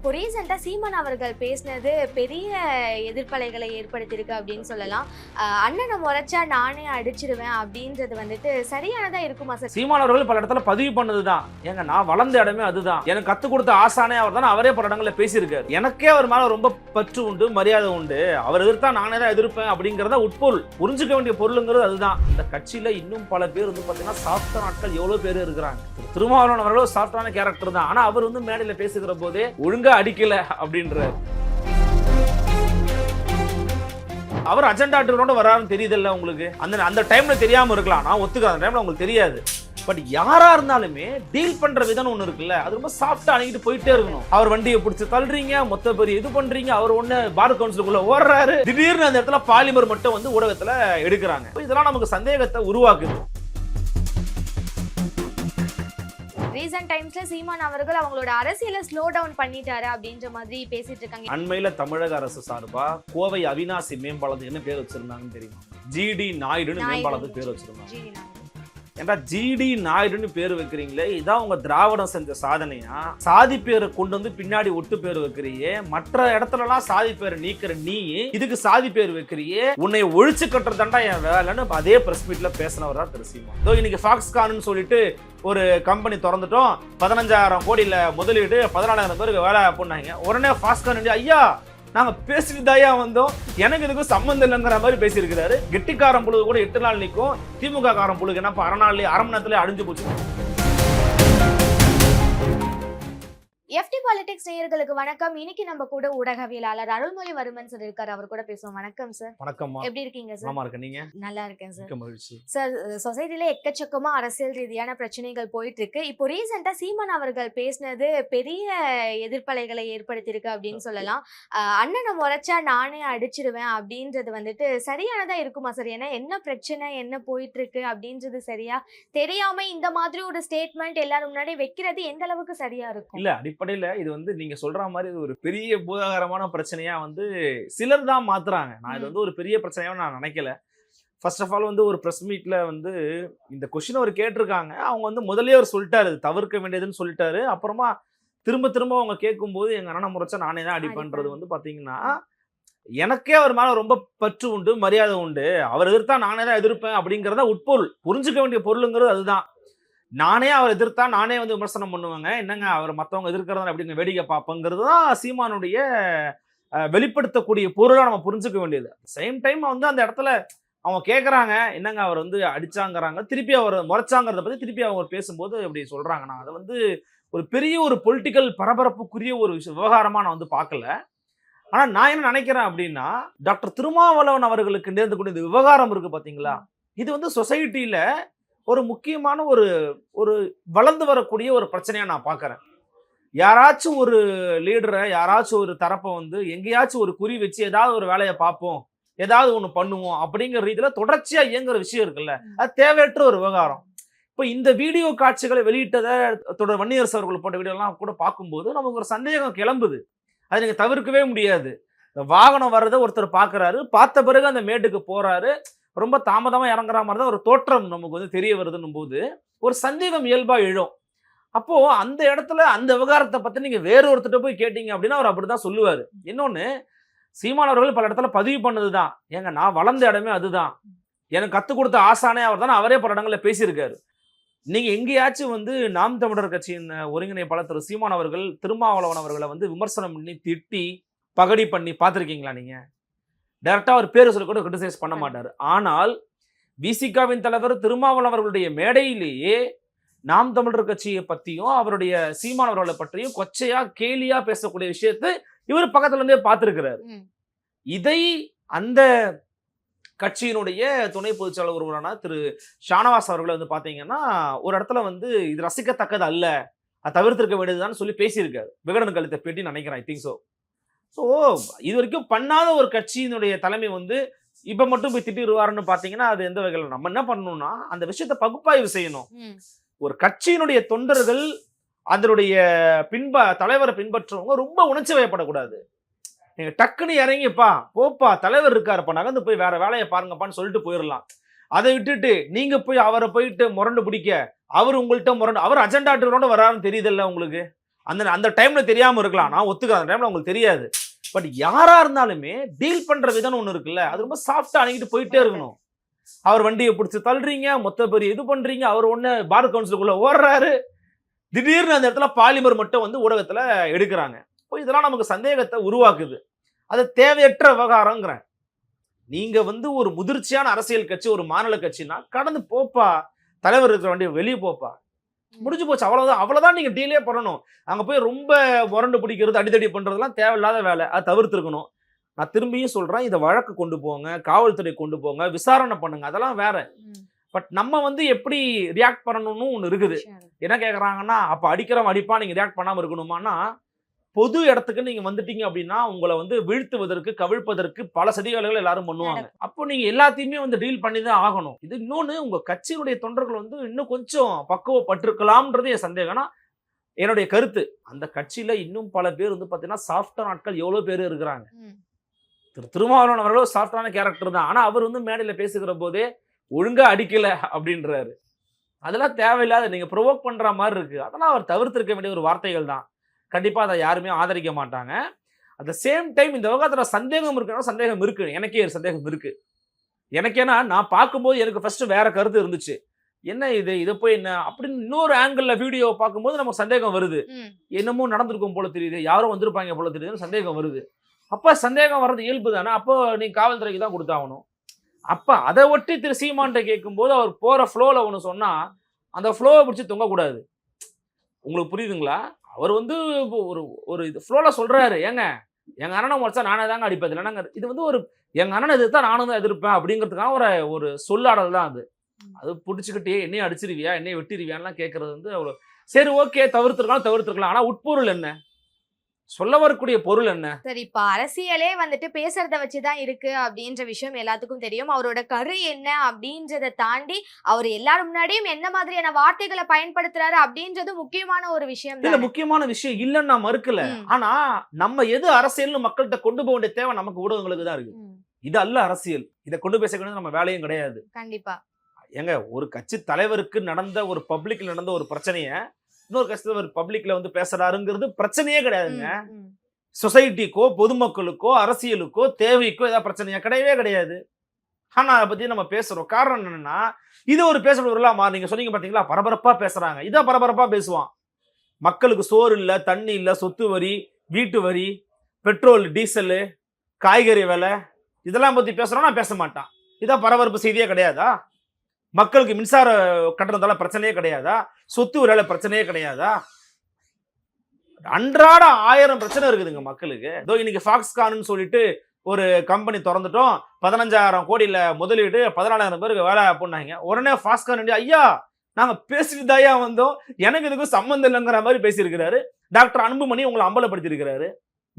இப்போ ரீசெண்டாக சீமான் அவர்கள் பேசினது பெரிய எதிர்ப்பலைகளை ஏற்படுத்தியிருக்கு அப்படின்னு சொல்லலாம். அண்ணனை முறைச்சா நானே அடிச்சிருவேன் அப்படின்றது வந்துட்டு சரியானதா இருக்குமா சார்? சீமான் அவர்கள் பல இடத்துல பதிவு பண்ணதுதான். ஏங்க நான் வளர்ந்த இடமே அதுதான். எனக்கு கற்றுக் கொடுத்த ஆசானே அவர் தான் அவரே பல இடங்களில் பேசியிருக்காரு. எனக்கே அவர் மேல ரொம்ப பற்று உண்டு மரியாதை உண்டு. அவர் எதிர்த்தா நானே தான் எதிர்ப்பேன் அப்படிங்கறத உட்பொருள். புரிஞ்சுக்க வேண்டிய பொருளுங்கிறது அதுதான். இந்த கட்சியில இன்னும் பல பேர் வந்து பாத்தீங்கன்னா சாஃப்ட் நாட்கள் எவ்வளவு பேர் இருக்கிறாங்க. திருமாவளவன் அவர்களும் சாஃப்டான கேரக்டர் தான். ஆனா அவர் வந்து மேடையில் பேசுகிற போதே ஒழுங்கா அடிக்கல அப்படின்றார். அவர் அஜெண்டா ட்ரிவனோட வராருன்னு தெரியுதுல்ல உங்களுக்கு? அந்த அந்த டைம்ல தெரியாம இருக்கலாம். நான் ஒத்துக்கிறேன். அந்த டைம்ல உங்களுக்கு தெரியாது. பட் யாரா இருந்தாலுமே டீல் பண்ற விதம் ஒண்ணு இருக்குல்ல அது ரொம்ப சாஃப்டா அணுகிட்டு போயிட்டே இருக்கணும். அவர் வண்டியை பிடிச்சி தள்ளுறீங்க மொத்த பெரிய இது பண்றீங்க அவர் ஒண்ணு பார் கவுன்சிலுக்குள்ள ஓடுறாரு. திடீர்னு அந்த இடத்துல பாலிமர் மட்டும் வந்து ஊடகத்துல எடுக்கிறாங்க. இதெல்லாம் நமக்கு சந்தேகத்தை உருவாக்குது. ரீசெண்ட் டைம்ஸ்ல சீமான் அவர்கள் அவங்களோட அரசியலை ஸ்லோ டவுன் பண்ணிட்டாரு அப்படின்ற மாதிரி பேசிட்டு இருக்காங்க அண்மையில தமிழக அரசு சார்பா கோவை அவினாசி மேம்பாலத்துக்கு என்ன பேர் வச்சிருந்தாங்கன்னு தெரியுமா ஜிடி நாயுடுன்னு நாயுடு. மேம்பாலத்துக்கு பேர் வச்சிருந்தாங்க. ஏன்டா ஜிடி நாயுடுன்னு பேர் வைக்கிறீங்களே? இதான் உங்க திராவிடம் செஞ்ச சாதனையா? சாதி பேரை கொண்டு வந்து பின்னாடி ஒட்டு பேர் வைக்கிறியே. மற்ற இடத்துலலாம் சாதி பேரை நீக்கிற நீ இதுக்கு சாதி பேர் வைக்கிறியே. உன்னை ஒழிச்சு கட்டுறதாண்டா என் வேலைன்னு அதே பிரஸ் மீட்ல பேசினவர் தான் திரு இதோ இன்னைக்கு ஃபாக்ஸ்கான்னு சொல்லிட்டு ஒரு கம்பெனி திறந்துட்டோம். பதினஞ்சாயிரம் கோடியில முதலீடு பதினாலாயிரம் பேருக்கு வேலை பண்ணாங்க உடனே ஃபாஸ்கான் ஐயா நாங்கள் பேசிட்டு தாயா வந்தோம். எனக்கு இதுக்கும் சம்மந்தம் இல்லைங்கிற மாதிரி பேசியிருக்கிறாரு. கெட்டிக்காரன் புழுகு கூட எட்டு நாள் நிற்கும். திமுக காரன் புழுகு என்ன அரை நாள்லேயே அரை மணி நேரத்துலேயே அழிஞ்சு போச்சு. எஃப்டி பாலிடிக்ஸ் நேயர்களுக்கு வணக்கம். இன்னைக்கு நம்ம கூட ஊடகவியலாளர் அருள்மொழி வருமன் சார் இருக்காரு. அவர் கூட பேசுவோம். வணக்கம் சார் வணக்கம்மா. எப்படி இருக்கீங்க சார் நீங்க? நல்லா இருக்கேன் சார் மகிழ்ச்சி. சார் சொசைட்டில எக்கச்சக்கமா அரசியல் ரீதியான பிரச்சனைகள் போயிட்டு இருக்கு. இப்போ ரீசெண்டா சீமான் அவர்கள் பேசினது பெரிய எதிர்ப்பலைகளை ஏற்படுத்தியிருக்கு அப்படின்னு சொல்லலாம். அண்ணனை முறைச்சா நானே அடிச்சிருவேன் அப்படின்றது வந்துட்டு சரியானதா இருக்குமா சார் ஏன்னா என்ன பிரச்சனை என்ன போயிட்டு இருக்கு அப்படின்றது சரியா தெரியாம இந்த மாதிரி ஒரு ஸ்டேட்மெண்ட் எல்லாரும் முன்னாடி வைக்கிறது எந்த அளவுக்கு சரியா இருக்கும்? இல்ல அடிப்படையில இது வந்து நீங்க சொல்ற மாதிரி ஒரு பெரிய பூதாகரமான பிரச்சனையா வந்து சிலர் தான் மாத்துறாங்க. நான் இது. வந்து ஒரு பெரிய பிரச்சனையா நான் நினைக்கல. ஃபர்ஸ்ட் ஆஃப் ஆல் வந்து ஒரு ப்ரெஸ் மீட்ல வந்து இந்த கொஸ்டின் அவர் கேட்டிருக்காங்க. அவங்க வந்து முதல்லயே அவர் சொல்லிட்டாரு. தவிர்க்க வேண்டியதுன்னு சொல்லிட்டாரு. அப்புறமா திரும்ப திரும்ப அவங்க கேட்கும்போது எங்க அண்ணனை முறைச்சா நானே தான் அடிப்பேன்றது அடிப்பேன். வந்து பாத்தீங்கன்னா எனக்கே அவர் மேல ரொம்ப பற்று உண்டு மரியாதை உண்டு. அவர் எதிர்த்தா நானே தான் எதிர்ப்பேன் அப்படிங்கறத உட்பொருள். புரிஞ்சுக்க வேண்டிய பொருளுங்கிறது அதுதான். நானே அவர் எதிர்த்தா நானே வந்து விமர்சனம் பண்ணுவேங்க. என்னங்க அவர் மற்றவங்க எதிர்க்கிறதா அப்படின்னு வேடிக்கை பார்ப்போங்கிறது தான் சீமானுடைய வெளிப்படுத்தக்கூடிய பொருளாக நம்ம புரிஞ்சுக்க வேண்டியது. சேம் டைம் வந்து அந்த இடத்துல அவங்க கேட்குறாங்க என்னங்க அவர் வந்து அடிச்சாங்கிறாங்க திருப்பி அவர் முறைச்சாங்கிறத பற்றி திருப்பி அவங்க பேசும்போது அப்படி சொல்கிறாங்கண்ணா அதை வந்து ஒரு பெரிய ஒரு பொலிட்டிக்கல் பரபரப்புக்குரிய ஒரு விஷயம் விவகாரமாக நான் வந்து பார்க்கல. ஆனால் நான் என்ன நினைக்கிறேன் அப்படின்னா டாக்டர் திருமாவளவன் அவர்களுக்கு நேர்ந்து கொண்ட இந்த விவகாரம் இருக்குது பார்த்தீங்களா இது வந்து சொசைட்டியில் ஒரு முக்கியமான ஒரு ஒரு வளர்ந்து வரக்கூடிய ஒரு பிரச்சனையா நான் பார்க்கறேன். யாராச்சும் ஒரு லீடரை யாராச்சும் ஒரு தரப்பை வந்து எங்கேயாச்சும் ஒரு குறி வச்சு ஏதாவது ஒரு வேலையை பார்ப்போம் ஏதாவது ஒன்று பண்ணுவோம் அப்படிங்கிற ரீதியில தொடர்ச்சியா இயங்குற விஷயம் இருக்குல்ல. அது தேவையற்ற ஒரு விவகாரம். இப்போ இந்த வீடியோ காட்சிகளை வெளியிட்டதை தொடர் வன்னியரசு அவர்கள் போட்ட வீடியோலாம் கூட பார்க்கும்போது நமக்கு ஒரு சந்தேகம் கிளம்புது. அதை நீங்க தவிர்க்கவே முடியாது. வாகனம் வர்றதை ஒருத்தர் பார்க்கறாரு பார்த்த பிறகு அந்த மேட்டுக்கு போறாரு ரொம்ப தாமதமாக இறங்குற மாதிரி தான் ஒரு தோற்றம் நமக்கு வந்து தெரிய வருதுன்னும் போது ஒரு சந்தேகம் இயல்பாக எழும். அப்போது அந்த இடத்துல அந்த விவகாரத்தை பற்றி நீங்கள் வேற ஒருத்தட்ட போய் கேட்டீங்க அப்படின்னா அவர் அப்படி தான் சொல்லுவார் சீமான் அவர்கள் பல இடத்துல பதிவு பண்ணது தான் ஏங்க நான் வளர்ந்த இடமே அதுதான். எனக்கு கற்றுக் கொடுத்த ஆசானே அவர் தான் அவரே பல இடங்களில் பேசியிருக்காரு. நீங்கள் எங்கேயாச்சும் வந்து நாம் தமிழர் கட்சியின் ஒருங்கிணைப்பாளர் திரு சீமான் அவர்கள் திருமாவளவன் அவர்களை வந்து விமர்சனம் பண்ணி திட்டி பகடி பண்ணி பார்த்துருக்கீங்களா நீங்கள் டைரக்டா அவர் பேர் சொல்லி கூட கிரிட்டிசைஸ் பண்ண மாட்டார். ஆனால் விசிகாவின் தலைவர் திருமாவளவன் அவர்களுடைய மேடையிலேயே நாம் தமிழர் கட்சியை பத்தியும் அவருடைய சீமான் அவர்களை பற்றியும் கொச்சையா கேலியா பேசக்கூடிய விஷயத்தை இவர் பக்கத்துல இருந்தே பார்த்திருக்கிறாரு. இதை அந்த கட்சியினுடைய துணை பொதுச்செயலாளர் ஒருவரான திரு ஷானவாஸ் அவர்களை வந்து பாத்தீங்கன்னா ஒரு இடத்துல வந்து இது ரசிக்கத்தக்கது அல்ல. அதை தவிர்த்திருக்க வேண்டியதுதான் சொல்லி பேசியிருக்காரு. விகடன் கழித்த பேட்டி நினைக்கிறேன் ஐ திங்க் ஸோ ஸோ இது வரைக்கும் பண்ணாத ஒரு கட்சியினுடைய தலைமை வந்து இப்ப மட்டும் போய் திட்டிடுவாருன்னு பாத்தீங்கன்னா அது எந்த வகையில் நம்ம என்ன பண்ணணும்னா அந்த விஷயத்தை பகுப்பாய்வு செய்யணும். ஒரு கட்சியினுடைய தொண்டர்கள் அதனுடைய பின்ப தலைவரை பின்பற்றுறவங்க ரொம்ப உணர்ச்சி வயப்படக்கூடாது. நீங்க டக்குன்னு இறங்கிப்பா போப்பா தலைவர் இருக்காருப்பா நகர்ந்து போய் வேற வேலையை பாருங்கப்பான்னு சொல்லிட்டு போயிடலாம் அதை விட்டுட்டு நீங்க போய் அவரை போயிட்டு முரண்டு பிடிக்க அவர் உங்கள்கிட்ட முரண்டு அவர் அஜெண்டா ட்ரிவனோட வராருன்னு தெரியுதுல்ல உங்களுக்கு? அந்த அந்த டைம்ல தெரியாம இருக்கலாம். நான் ஒத்துக்கிறேன். அந்த டைம்ல உங்களுக்கு தெரியாது. பட் யாரா இருந்தாலுமே டீல் பண்ற விதம் ஒண்ணு இருக்குல்ல அது ரொம்ப சாஃப்டா அணுகிட்டு போயிட்டே இருக்கணும். அவர் வண்டியை பிடிச்சி தள்ளுறீங்க மொத்த பெரிய இது பண்றீங்க அவர் ஒண்ணு பார் கவுன்சிலுக்குள்ள ஓடுறாரு. திடீர்னு அந்த இடத்துல பாலிமர் மட்டும் வந்து ஊடகத்துல எடுக்கிறாங்க. இப்போ இதெல்லாம் நமக்கு சந்தேகத்தை உருவாக்குது. அது தேவையற்ற விவகாரங்கிறேன். நீங்க வந்து ஒரு முதிர்ச்சியான அரசியல் கட்சி ஒரு மாநில கட்சினா கடந்து போப்பா. தலைவர் இருக்கிற வண்டியை வெளியே போப்பா. முடிஞ்சு போச்சு. அவ்வளவுதான். அவ்வளவுதான் நீங்க டீலே பண்ணணும். அங்க போய் ரொம்ப முரண்டு பிடிக்கிறது அடிதடி பண்றதெல்லாம் தேவையில்லாத வேலை. அதை தவிர்த்திருக்கணும். நான் திரும்பியும் சொல்றேன். இதை வழக்கு கொண்டு போங்க. காவல்துறை கொண்டு போங்க. விசாரணை பண்ணுங்க. அதெல்லாம் வேற. பட் நம்ம வந்து எப்படி ரியாக்ட் பண்ணணும்னு ஒன்று இருக்குது. என்ன கேட்குறாங்கன்னா அப்போ அடிக்கிறவன் அடிப்பா நீங்கள் ரியாக்ட் பண்ணாமல் இருக்கணுமானா பொது இடத்துக்கு நீங்கள் வந்துட்டீங்க அப்படின்னா உங்களை வந்து வீழ்த்துவதற்கு கவிழ்ப்பதற்கு பல சதிகாலைகள் எல்லாரும் பண்ணுவாங்க. அப்போ நீங்கள் எல்லாத்தையுமே வந்து டீல் பண்ணி தான் ஆகணும். இது இன்னொன்று உங்கள் கட்சியினுடைய தொண்டர்கள் வந்து இன்னும் கொஞ்சம் பக்குவப்பட்டிருக்கலாம்ன்றது என் சந்தேகம். ஆனா, என்னுடைய கருத்து. அந்த கட்சியில் இன்னும் பல பேர் வந்து பார்த்தீங்கன்னா சாஃப்டான ஆட்கள் எவ்வளோ பேர் இருக்கிறாங்க. திரு திருமாவளவன் அவர்களும் சாஃப்டான கேரக்டர் தான். ஆனால் அவர் வந்து மேடையில் பேசுகிற போதே ஒழுங்கா அடிக்கல அப்படின்றாரு. அதெல்லாம் தேவையில்லாத நீங்க ப்ரொவோக் பண்ற மாதிரி இருக்கு. அதெல்லாம் அவர் தவிர்த்திருக்க வேண்டிய ஒரு வார்த்தைகள் தான். கண்டிப்பா அதை யாருமே ஆதரிக்க மாட்டாங்க. அட் த சேம் டைம் இந்த விவகாரத்துல சந்தேகம் இருக்குன்னா சந்தேகம் இருக்கு. எனக்கே ஒரு சந்தேகம் இருக்கு. எனக்கேனா நான் பார்க்கும்போது எனக்கு ஃபர்ஸ்ட் வேற கருத்து இருந்துச்சு. என்ன இது? இதை போய் என்ன? அப்படின்னு இன்னொரு ஆங்கிள் வீடியோ பார்க்கும்போது நமக்கு சந்தேகம் வருது. என்னமோ நடந்திருக்கும் போல தெரியுது. யாரோ வந்திருப்பாங்க போல தெரியுதுன்னு சந்தேகம் வருது. அப்ப சந்தேகம் வர்றது இயல்பு தானே? அப்போ நீ காவல்துறைக்கு தான் கொடுத்தாகணும் அப்ப அதை ஒட்டி திரு சீமான்ட்ட கேட்கும்போது அவர் போற ஃப்ளோல ஒன்று சொன்னா அந்த ஃப்ளோவை பிடிச்சி தொங்கக்கூடாது. உங்களுக்கு புரியுதுங்களா? அவர் வந்து இப்போ ஒரு ஒரு இது ஃப்ளோல சொல்றாரு. ஏங்க எங்க அண்ணனை முடிச்சா நானே தாங்க அடிப்பது இல்லைனாங்க இது வந்து ஒரு எங்க அண்ணனை எதிர்த்தா நானும் தான் எதிர்ப்பேன் அப்படிங்கிறதுக்கான ஒரு ஒரு சொல்லாடல் தான் அது. அது பிடிச்சிக்கிட்டே என்னையும் அடிச்சிருவியா? என்னையும் வெட்டிருவியான்லாம் கேட்கறது வந்து அவ்வளோ சரி ஓகே தவிர்த்துருக்கலாம் தவிர்த்துருக்கலாம். ஆனா உட்பொருள் என்ன? சொல்ல வரக்கூடிய பொருள் என்ன? சரி இப்ப அரசியலே வந்துட்டு பேசுறத வச்சுதான் இருக்கு அப்படின்ற விஷயம் எல்லாத்துக்கும் தெரியும். அவரோட கரு என்ன அப்படின்றத தாண்டி அவர் எல்லாரும் முன்னாடியும் என்ன மாதிரியான வார்த்தைகளை பயன்படுத்துறாரு அப்படின்றது முக்கியமான ஒரு விஷயம் தான். முக்கியமான விஷயம் இல்லைன்னு நான் மறுக்கல. ஆனா நம்ம எது அரசியல்னு மக்கள்கிட்ட கொண்டு போக வேண்டிய தேவை நமக்கு ஊடகங்களுக்கு தான் இருக்கு. இது அல்ல அரசியல். இதை கொண்டு பேச வேண்டியது நம்ம வேலையும் கிடையாது. கண்டிப்பா. ஏங்க ஒரு கட்சி தலைவருக்கு நடந்த ஒரு பப்ளிக்ல நடந்த ஒரு பிரச்சனைய இன்னொரு கட்சி தலைவர் பப்ளிக்ல வந்து பேசுறாருங்கிறது பிரச்சனையே கிடையாதுங்க. சொசைட்டிக்கோ பொதுமக்களுக்கோ அரசியலுக்கோ தேவைக்கோ ஏதாவது பிரச்சனையா கிடையவே கிடையாது. ஆனா அதை பத்தி நம்ம பேசுறோம். காரணம் என்னன்னா இது ஒரு பேசப்படுறா நீங்க சொன்னீங்க பாத்தீங்களா? பரபரப்பா பேசுறாங்க. இதான் பரபரப்பா பேசுவான். மக்களுக்கு சோறு இல்ல தண்ணி இல்ல சொத்து வரி வீட்டு வரி பெட்ரோல் டீசலு காய்கறி விலை இதெல்லாம் பத்தி பேசுறோம் நான் பேச மாட்டான். இதான் பரபரப்பு செய்தியே கிடையாதா? மக்களுக்கு மின்சார கட்டணத்தால பிரச்சனையே கிடையாதா? சொத்து வரியால பிரச்சனையே கிடையாதா? அன்றாட ஆயிரம் பிரச்சனை இருக்குதுங்க மக்களுக்கு. இதோ இன்னைக்கு ஃபாக்ஸ்கான்னு சொல்லிட்டு ஒரு கம்பெனி திறந்துட்டோம். பதினஞ்சாயிரம் கோடியில முதலீடு பதினாலாயிரம் பேருக்கு வேலை பண்ணாங்க உடனே ஃபாக்ஸ்கான் ஐயா நாங்க பேசிட்டு தாயா வந்தோம். எனக்கு இதுக்கும் சம்மந்தம் இல்லைங்கிற மாதிரி பேசியிருக்கிறாரு. டாக்டர் அன்புமணி உங்களை அம்பலப்படுத்தியிருக்கிறாரு.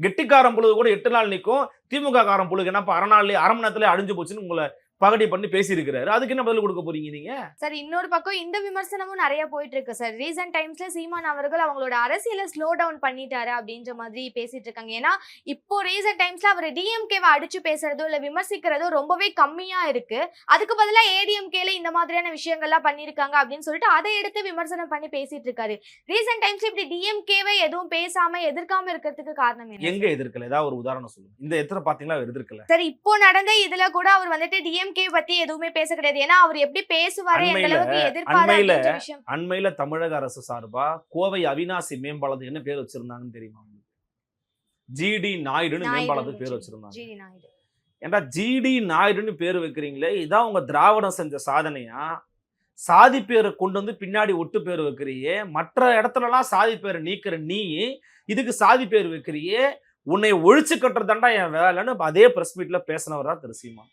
கெட்டிக்காரன் புழுகு கூட எட்டு நாள் நிற்கும் திமுக காரன் புழுகு என்னப்பா அரை நாள்லயே அரை மணி நேரத்துல அழிஞ்சு போச்சுன்னு உங்களை பகடி பண்ணி பேசியிருக்கிறாரு. அதுக்கு என்ன பதில் கொடுக்க போறீங்க நீங்க? சார் இன்னொரு பக்கம் இந்த விமர்சனமும் நிறைய போயிட்டு இருக்கு சார் ரீசன்ட் டைம்ஸ்ல சீமான் அவர்கள் அவங்களோட அரசியலை ஸ்லோ டவுன் பண்ணிட்டாரு அப்படின்ற மாதிரி பேசிட்டு இருக்காங்க ஏன்னா இப்போ ரீசன்ட் டைம்ஸ்ல அவர் டிஎம்கேவை அடிச்சு பேசுறதோ இல்ல விமர்சிக்கிறதோ ரொம்பவே கம்மியா இருக்கு. அதுக்கு பதிலா ஏடிஎம்கேல இந்த மாதிரியான விஷயங்கள்லாம் பண்ணிருக்காங்க அப்படின்னு சொல்லிட்டு அதை எடுத்து விமர்சனம் பண்ணி பேசிட்டு இருக்காரு ரீசன்ட் டைம்ஸ்ல இப்படி டிஎம்கேவை எதுவும் பேசாம எதிர்க்காம இருக்கிறதுக்கு காரணம் என்ன எங்க எதிர்க்கல? ஏதாவது ஒரு உதாரணம் சொல்லுங்க. இந்த எத்தனை பாத்தீங்களா அவர் எதிர்க்கல? சரி இப்போ நடந்த இதுல கூட அவர் வந்துட்டு டிஎம்கே பத்தி எதுவுமே பேச கிடையாது. ஏன்னா அவர் எப்படி பேசுவாரு எந்த அண்மையில- அளவுக்கு அண்மையில அப்படின்ற விஷயம். அண்மையில தமிழக அரசு சார்பா கோவை அவினாசி மேம்பாலத்துக்கு என்ன பேர் வச்சிருந்தாங்கன்னு தெரியுமா ஜிடி நாயுடுன்னு நாயுடு மேம்பாலத்துக்கு பேர் வச்சு- வச்சிருந்தாங்க. ஏன்டா ஜிடி நாயுடுன்னு பேர் வைக்கிறீங்களே இதான் உங்க திராவிடம் செஞ்ச சாதனையா? சாதி பேரை கொண்டு வந்து பின்னாடி ஒட்டு பேர் வைக்கிறியே மற்ற இடத்துலலாம் சாதி பேரை நீக்கிற நீ இதுக்கு சாதி பேர் வைக்கிறியே உன்னை ஒழிச்சு கட்டுறதாண்டா என் வேலைன்னு அதே பிரஸ் மீட்ல பேசினவர் தான் திரு சீமான்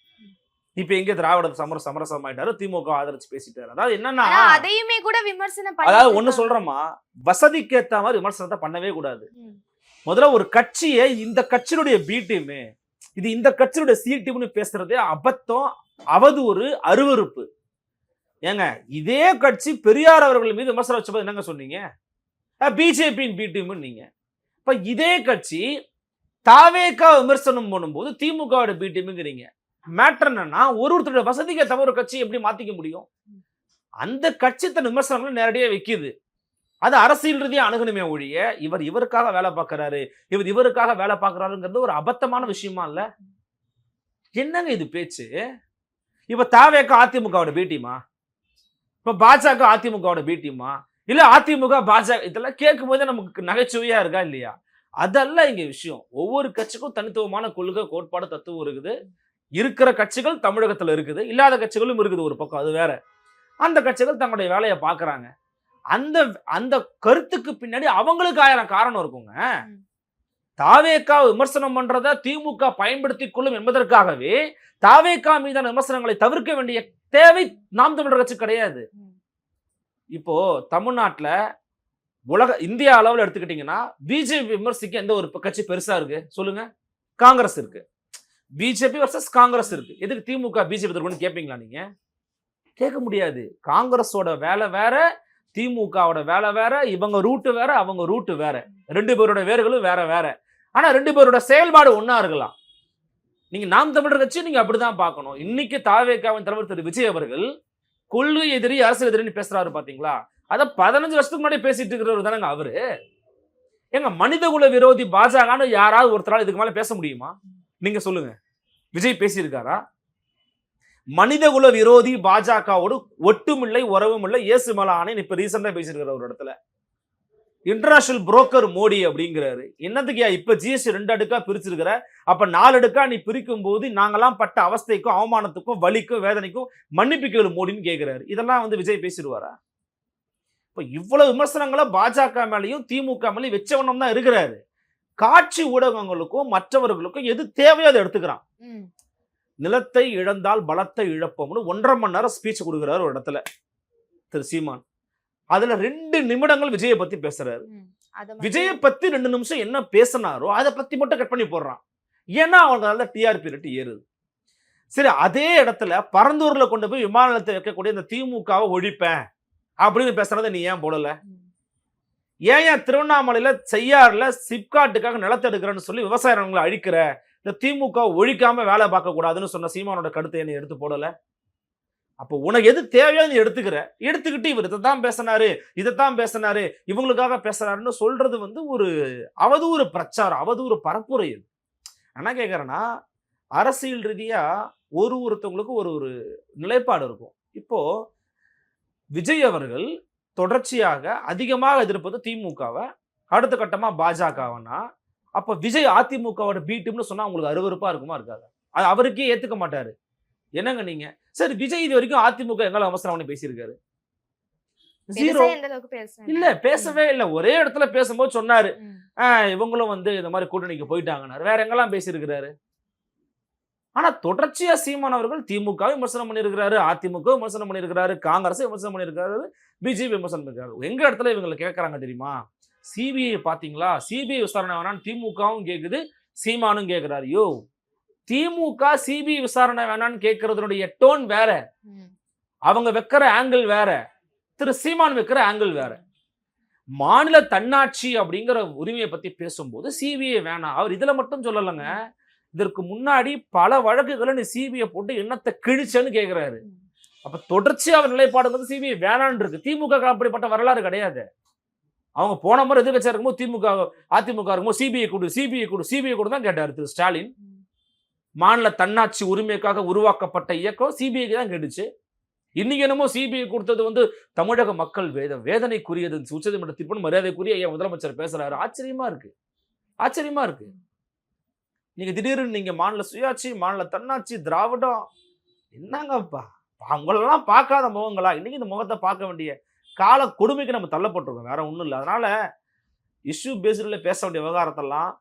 இப்ப எங்க திராவிட சமர சமரசம் ஆயிட்டாரு திமுக ஆதரிச்சு பேசிட்டாரு. அதாவது என்னன்னா அதையுமே கூட விமர்சனம் அதாவது ஒண்ணு. சொல்றேமா வசதிக்கு ஏத்த மாதிரி விமர்சனத்தை பண்ணவே கூடாது. முதல்ல ஒரு கட்சியை இந்த கட்சியினுடைய பி டீம் இது இந்த கட்சியினுடைய சி டீம்னு பேசுறதே அபத்தம் அவதூறு அருவருப்பு. ஏங்க இதே கட்சி பெரியார் அவர்கள் மீது விமர்சனம் வச்சபோது என்னங்க சொன்னீங்க? பிஜேபியின் பி நீங்க. இப்ப இதே கட்சி தாவேக்கா விமர்சனம் பண்ணும்போது திமுகவோட பி டீமுங்கிறீங்க மேட்டர் என்னன்னா ஒரு ஒருத்தருடைய வசதிக்கு தவிர ஒரு கட்சி எப்படி மாத்திக்க முடியும்? அந்த கட்சி தன் விமர்சனங்களை நேரடியாக வைக்குது. அது அரசியல் ரீதியாக அணுகணுமே ஒழிய இவர் இவருக்காக வேலை பார்க்குறாரு இவர் இவருக்காக வேலை பார்க்கறாருங்கிறது ஒரு அபத்தமான விஷயமா இல்லை? என்னங்க இது பேச்சு? இப்போ தாவேக்க அதிமுகவோட பீட்டிமா இப்போ பாஜக அதிமுகவோட பீட்டிமா இல்லை அதிமுக பாஜக இதெல்லாம் கேட்கும் போதே நமக்கு நகைச்சுவையாக இருக்கா இல்லையா? அதெல்லாம் இங்கே விஷயம். ஒவ்வொரு கட்சிக்கும் தனித்துவமான கொள்கை கோட்பாடு தத்துவம் இருக்குது. இருக்கிற கட்சிகள் தமிழகத்துல இருக்குது இல்லாத கட்சிகளும் இருக்குது ஒரு பக்கம் அது வேற. அந்த கட்சிகள் தங்களுடைய வேலையை பார்க்கறாங்க. அந்த அந்த கருத்துக்கு பின்னாடி அவங்களுக்கு ஆயிரம் காரணம் இருக்குங்க. தாவேக்கா விமர்சனம் பண்றத திமுக பயன்படுத்திக் கொள்ளும் என்பதற்காகவே தாவேக்கா மீதான விமர்சனங்களை தவிர்க்க வேண்டிய தேவை நாம் தமிழர் கட்சி கிடையாது. இப்போ தமிழ்நாட்டுல உலக இந்தியா அளவில் எடுத்துக்கிட்டீங்கன்னா பிஜேபி விமர்சிக்க எந்த ஒரு கட்சி பெருசா இருக்கு? சொல்லுங்க. காங்கிரஸ் இருக்கு. பிஜேபி வர்சஸ் காங்கிரஸ் இருக்கு. எதுக்கு திமுக பிஜேபி இருக்குன்னு கேட்பீங்களா நீங்க? கேட்க முடியாது. காங்கிரஸோட வேலை வேற திமுகவோட வேலை வேற இவங்க ரூட்டு வேற அவங்க ரூட்டு வேற. ரெண்டு பேரோட வேர்களும் வேற வேற. ஆனா ரெண்டு பேரோட செயல்பாடு ஒன்னா இருக்கலாம். நீங்க நாம் தமிழர் கட்சி நீங்க அப்படிதான் பார்க்கணும். இன்னைக்கு தாவேக்காவின் தலைவர் திரு. விஜய் அவர்கள் கொள்கை எதிரி அரசியல் எதிரின்னு பேசுறாரு பாத்தீங்களா? அத பதினஞ்சு வருஷத்துக்கு முன்னாடி பேசிட்டு இருக்கிறவர் தானேங்க அவரு. எங்க மனிதகுல விரோதி பாஜகன்னு யாராவது ஒருத்தரால் இதுக்கு மேல பேச முடியுமா? நீங்க சொல்லுங்க. விஜய் பேசியிருக்காரா? மனிதகுல விரோதி பாஜகவோடு ஒட்டுமில்லை உறவும் இல்லை இயேசு மலானே இப்ப ரீசெண்டா பேசியிருக்காரு ஒரு இடத்துல. இன்டர்நேஷனல் புரோக்கர் மோடி அப்படிங்கிறாரு. என்னதுக்கியா இப்ப ஜிஎஸ்டி ரெண்டு அடுக்கா பிரிச்சிருக்கிற? அப்ப நாலு அடுக்கா நீ பிரிக்கும் போது நாங்கெல்லாம் பட்ட அவஸ்தைக்கும் அவமானத்துக்கும் வலிக்கும் வேதனைக்கும் மன்னிப்பு கேளு மோடின்னு கேட்கிறாரு இதெல்லாம் வந்து விஜய் பேசிடுவாரா? இப்ப இவ்வளவு விமர்சனங்களை பாஜக மேலேயும் திமுக மேலேயும் வச்சவனம் தான் இருக்கிறாரு. காட்சி ஊடகங்களுக்கும் மற்றவர்களுக்கும் எது தேவையோ அதை எடுத்துக்கிறான். நிலத்தை இழந்தால் பலத்தை இழப்போம்னு ஒன்றரை மணி நேரம் ஸ்பீச் கொடுக்குறாரு ஒரு இடத்துல திரு சீமான். அதுல ரெண்டு நிமிடங்கள் விஜயை பத்தி பேசுறாரு. விஜயை பத்தி ரெண்டு நிமிஷம் என்ன பேசினாரோ அதை பத்தி மட்டும் கட் பண்ணி போடுறான். ஏன்னா அவனுக்கு நல்ல டிஆர்பி ரேட்டு ஏறுது. சரி அதே இடத்துல பரந்தூர்ல கொண்டு போய் விமான நிலையத்தை வைக்கக்கூடிய இந்த திமுகவை ஒழிப்பேன் அப்படின்னு பேசுறதை நீ ஏன் போடல. ஏன் ஏன் திருவண்ணாமலையில் செய்யாறுல சிப்காட்டுக்காக நிலத்தை எடுக்கிறேன்னு சொல்லி விவசாய நிலங்களை அழிக்கிற? இந்த திமுக ஒழிக்காம வேலை பார்க்கக்கூடாதுன்னு சொன்ன சீமானோட கருத்தை என்னை எடுத்து போடலை. அப்போ உனக்கு எது தேவையோ நீ எடுத்துக்கிற. எடுத்துக்கிட்டு இவர் இதைத்தான் பேசினாரு இதைத்தான் பேசினாரு இவங்களுக்காக பேசுறாருன்னு சொல்றது வந்து ஒரு அவதூறு பிரச்சாரம் அவதூறு பரப்புரை இது. என்ன கேட்குறேன்னா அரசியல் ரீதியாக ஒரு ஒருத்தவங்களுக்கு ஒரு ஒரு நிலைப்பாடு இருக்கும். இப்போ விஜய் அவர்கள் தொடர்ச்சியாக அதிகமாக எதிர்ப்பது திமுகவை. அடுத்த கட்டமா பாஜகவனா அப்ப விஜய் அதிமுகவோட பி டீம்னு சொன்னா உங்களுக்கு அருவருப்பா இருக்குமா இருக்காது? அது அவருக்கே ஏத்துக்க மாட்டாரு. என்னங்க நீங்க? சரி விஜய் இது வரைக்கும் அதிமுக எங்களை அவசரம் பேசியிருக்காரு. ஜீரோ இல்ல பேசவே இல்ல. ஒரே இடத்துல பேசும்போது சொன்னாரு. ம். "ஆஹ், இவங்களும் வந்து இந்த மாதிரி கூட்டணிக்கு போயிட்டாங்கன்னாரு. வேற எங்கெல்லாம் பேசியிருக்கிறாரு? ஆனா தொடர்ச்சியா சீமான் அவர்கள் திமுக விமர்சனம் பண்ணியிருக்கிறாரு அதிமுக விமர்சனம் பண்ணியிருக்கிறாரு காங்கிரஸ் விமர்சனம் பண்ணியிருக்கிறாரு பிஜேபி விமர்சனம் பண்ணியிருக்காரு எங்க இடத்துல இவங்களை கேட்குறாங்க தெரியுமா? சிபிஐ பாத்தீங்களா சிபிஐ விசாரணை வேணாம்னு திமுகவும் கேட்குது சீமானும் கேட்குறாரு யோ திமுக சிபிஐ விசாரணை வேணாம்னு கேட்கறதுனுடைய டோன் வேற. அவங்க வைக்கிற ஆங்கிள் வேற. திரு சீமான் வைக்கிற ஆங்கிள் வேற. மாநில தன்னாட்சி அப்படிங்கிற உரிமையை பத்தி பேசும்போது சிபிஐ வேணாம். அவர் இதுல மட்டும் சொல்லலைங்க. இதற்கு முன்னாடி பல வழக்குகளை நீ சிபிஐ போட்டு என்னத்தை கிழிச்சேன்னு கேட்குறாரு அப்போ அப்ப தொடர்ச்சி அவர் நிலைப்பாடுங்கிறது சிபிஐ வேணான் இருக்கு. திமுக அப்படிப்பட்ட வரலாறு கிடையாது. அவங்க போன முறை எதிர்கட்சியா இருக்கும்போது திமுக அதிமுக இருக்கும்போது சிபிஐ கொடு சிபிஐ கொடு சிபிஐ கொடு தான் கேட்டார் திரு ஸ்டாலின். மாநில தன்னாட்சி உரிமைக்காக உருவாக்கப்பட்ட இயக்கம் சிபிஐக்கு தான் கேட்டுச்சு. இன்னைக்கு என்னமோ சிபிஐ கொடுத்தது வந்து தமிழக மக்கள் வேத வேதனைக்குரியது உச்சநீதிமன்ற தீர்ப்பு மரியாதைக்குரிய ஐயா முதலமைச்சர் பேசுறாரு. ஆச்சரியமா இருக்கு. ஆச்சரியமா இருக்கு. நீங்க திடீர்னு நீங்க மாநில சுயாட்சி மாநில தன்னாட்சி திராவிடம். என்னங்கப்பா? அவங்களெல்லாம் பார்க்காத முகங்களா? இன்னைக்கு இந்த முகத்தை பார்க்க வேண்டிய கால கொடுமைக்கு நம்ம தள்ளப்பட்டிருக்கோம். வேற ஒண்ணும் இல்லை. அதனால இஷ்யூ பேஸ்டில் பேச வேண்டிய விவகாரத்தெல்லாம்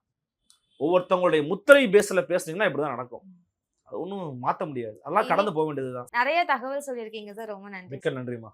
ஒவ்வொருத்தவங்களுடைய முத்திரை பேஸ்ல பேசுனீங்கன்னா இப்படிதான் நடக்கும். அது ஒன்றும் மாற்ற முடியாது. அதெல்லாம் கடந்து போக வேண்டியதுதான். நிறைய தகவல் சொல்லியிருக்கீங்க சார். ரொம்ப நன்றி. மிக்க நன்றிமா